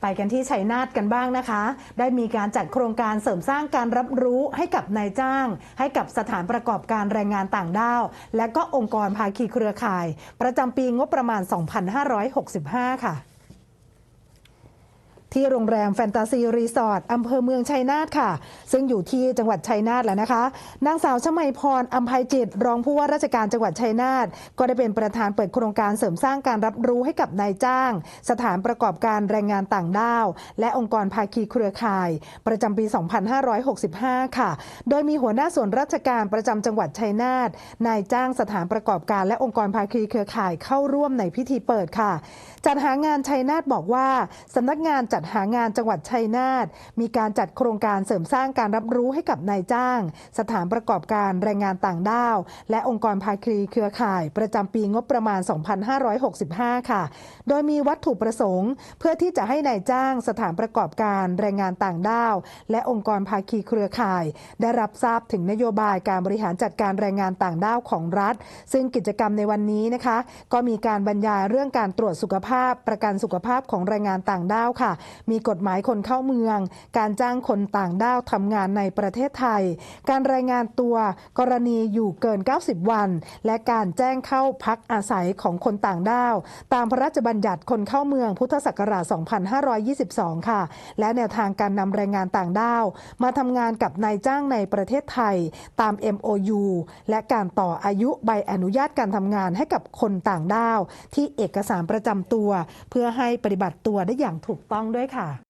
ไปกันที่ชัยนาทกันบ้างนะคะ ได้มีการจัดโครงการเสริมสร้างการรับรู้ให้กับนายจ้าง ให้กับสถานประกอบการแรงงานต่างด้าว และก็องค์กรภาคีเครือข่าย ประจำปีงบประมาณ 2565 ค่ะ ที่โรงแรมแฟนตาซีรีสอร์ทอำเภอเมืองชัยนาทค่ะ ซึ่งอยู่ที่จังหวัดชัยนาทแล้วนะคะ นางสาวชมัยพรอัมภัยจิต รองผู้ว่าราชการจังหวัดชัยนาทก็ได้เป็นประธานเปิดโครงการเสริมสร้างการรับรู้ให้กับนายจ้าง สถานประกอบการแรงงานต่างด้าว และองค์กรภาคีเครือข่าย ประจำปี 2565 ค่ะ โดยมีหัวหน้าส่วนราชการประจำจังหวัดชัยนาทนายจ้างสถานประกอบการและองค์กรภาคีเครือข่ายเข้าร่วมในพิธีเปิดค่ะ จัดหางานชัยนาทบอกว่าสำนักงานจัดหางานจังหวัดชัยนาทมีการจัดโครงการเสริมสร้างการรับรู้ให้กับนายจ้าง สถานประกอบการแรงงานต่างด้าว และองค์กรภาคีเครือข่าย ประจำปีงบประมาณ 2565 ค่ะ โดยมีวัตถุประสงค์ เพื่อที่จะให้นายจ้าง สถานประกอบการแรงงานต่างด้าว และองค์กรภาคีเครือข่าย ได้รับทราบถึงนโยบายการบริหารจัดการแรงงานต่างด้าวของรัฐ ซึ่งกิจกรรมในวันนี้นะคะ ก็มีการบรรยายเรื่องการตรวจสุขภาพประกันสุขภาพของแรงงานต่างด้าวค่ะมีกฎหมายคนเข้าเมือง การจ้างคนต่างด้าวทำงานในประเทศไทย การรายงานตัวกรณีอยู่เกิน 90 วัน และการแจ้งเข้าพักอาศัยของคนต่างด้าว ตามพระราชบัญญัติคนเข้าเมืองพุทธศักราช 2522 ค่ะ และแนวทางการนำแรงงานต่างด้าว มาทำงานกับนายจ้างในประเทศไทย ตาม MOU และการต่ออายุใบอนุญาตการทำงานให้กับคนต่างด้าว ที่เอกสารประจำตัว เพื่อให้ปฏิบัติตัวได้อย่างถูกต้องด้วยด้วยค่ะ